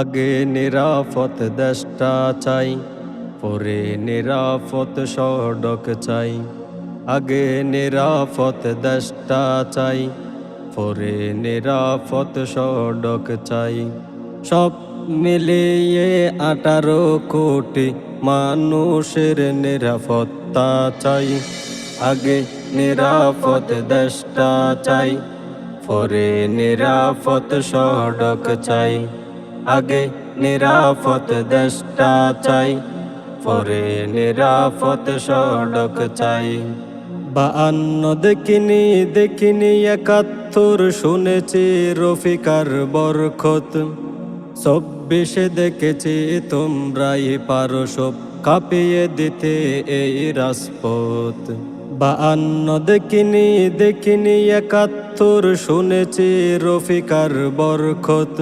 আগে নিরাপদ দেশটা চাই, পরে নিরাপদ সড়ক চাই। আগে নিরাপদ দেশটা চাই, পরে নিরাপদ সড়ক চাই। সব মিলিয়ে আঠারো কোটি মানুষের নিরাপত্তা চাই। আগে নিরাপদ দেশটা চাই, পরে নিরাপদ সড়ক চাই। আগে নিরাপদ দেশটা চাই, পরে নিরাপদ সড়ক চাই। বায়ান্ন দেখিনি দেখিনি একাত্তর, শুনেছি রফিকার বরখত। চব্বিশে দেখেছি তোমরাই পারো সব কাঁপিয়ে দিতে এই রাজপথ। বায়ান্ন দেখিনি দেখিনি একাত্তর, শুনেছি রফিকার বরখত।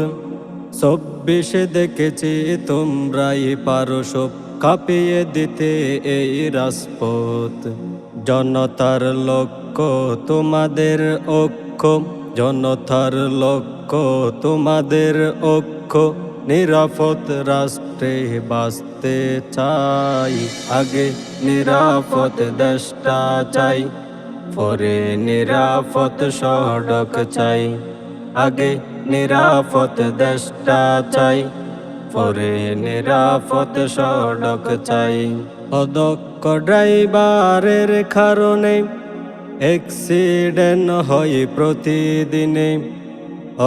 চব্বিশে দেখেছি, তোমরাই পারো সব। কাঁপিয়ে দিতে এই রাজপথ, জনতার লক্ষ্য তোমাদের ঐক্য। জনতার লক্ষ্য তোমাদের অক্ষ নিরাপদ রাষ্ট্রে বাঁচতে চাই। আগে নিরাপদ দেশটা চাই, পরে নিরাপদ সড়ক চাই। আগে নিরাপদ দেশটা চাই, পরে নিরাপদ সড়ক চাই। অদক্ষ ড্রাইভারের কারণে অ্যাক্সিডেন্ট হয় প্রতিদিনে।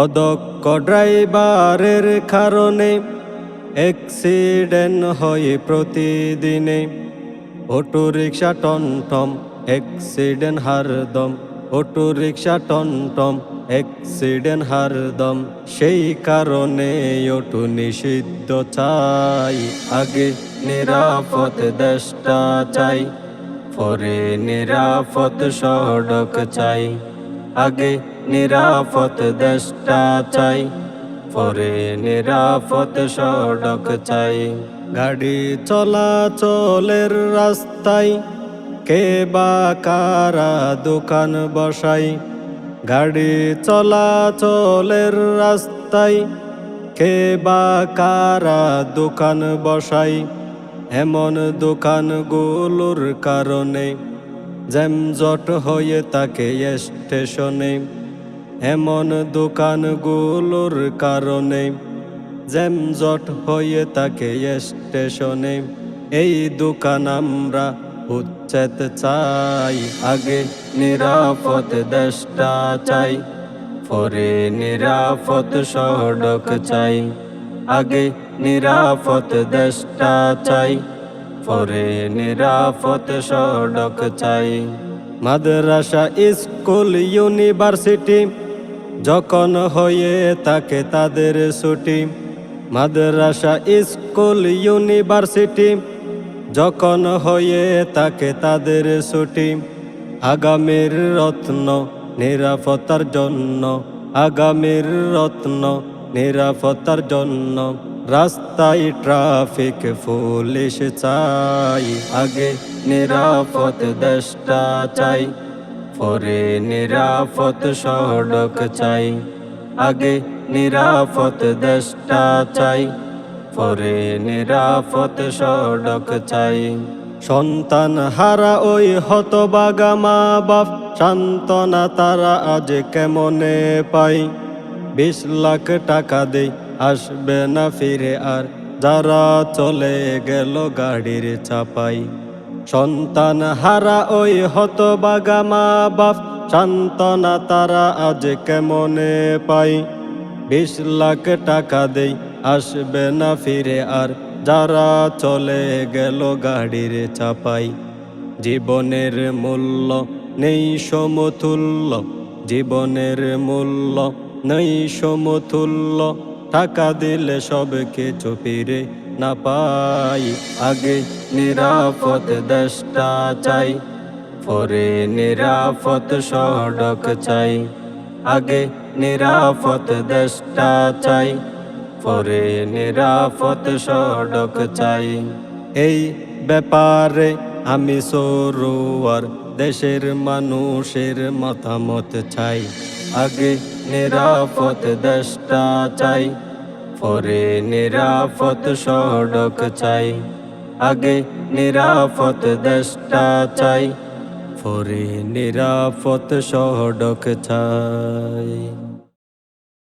অদক্ষ ড্রাইভারের কারণে অ্যাক্সিডেন্ট হয় প্রতিদিনে। অটো রিক্সা টমটম অ্যাক্সিডেন্ট হারদম অটো রিক্সা টমটম অ্যাক্সিডেন্ট হারদম সেই কারণে অটো নিষিদ্ধ চাই। আগে নিরাপদ দেশটা চাই, পরে নিরাপদ সড়ক চাই। আগে নিরাপদ দেশটা চাই, পরে নিরাপদ সড়ক চাই। গাড়ি চলাচলের রাস্তায় কে বা কারা দোকান বসাই? গাড়ি চলাচলের রাস্তায় কে বা কারা দোকান বসাই? এমন দোকানগুলোর কারণে জ্যামজট হয়ে তাকে স্টেশনে। এমন দোকানগুলোর কারণে জ্যামজট হয়ে তাকে স্টেশনে। এই দোকান আমরা উচ্ছেদ চাই, আগে নিরাপদ দেশটা চাই। পরে নিরাপদ সড়ক চাই, আগে নিরাপদ দেশটা চাই। পরে নিরাপদ সড়ক চাই। মাদ্রাসা, স্কুল, ইউনিভার্সিটি যখন হয়ে থাকে তাদের ছুটি। মাদ্রাসা, স্কুল, ইউনিভার্সিটি যখন হয়ে থাকে তাদের ছুটি, আগামীর রত্ন নিরাপত্তার জন্য, আগামীর রত্ন নিরাপত্তার জন্য রাস্তায় ট্রাফিক পুলিশ চাই। আগে নিরাপদ দেশটা চাই, পরে নিরাপদ সড়ক চাই। আগে নিরাপদ দেশটা চাই পরে নিরাপদ সড়ক চাই। সন্তান হারা ওই হতবাগা মা বাপ সান্ত্বনা তারা আজ কেমনে পাই? বিশ লাখ টাকা দেই আসবে না ফিরে আর, যারা চলে গেল গাড়ির চাপাই। সন্তান হারা ওই হতবাগা মা বাপ সান্ত্বনা তারা আজ কেমনে পাই? বিশ লাখ টাকা দেই আসবে না ফিরে আর। যারা চলে গেল গাড়ির চাপাই, জীবনের মূল্য নেই সমতুল্য। জীবনের মূল্য নেই সমতুল্য, টাকা দিলে সব কিছু ফিরে না পাই। আগে নিরাপদ দেশটা চাই, পরে নিরাপদ সড়ক চাই। আগে নিরাপদ দেশটা চাই পরে নিরাপদ সড়ক চাই। এই ব্যাপারে আমি সরোয়ার দেশের মানুষের মতামত চাই। আগে নিরাপদ দেশটা চাই, পরে নিরাপদ সড়ক চাই। আগে নিরাপদ দেশটা চাই, পরে নিরাপদ সড়ক চাই।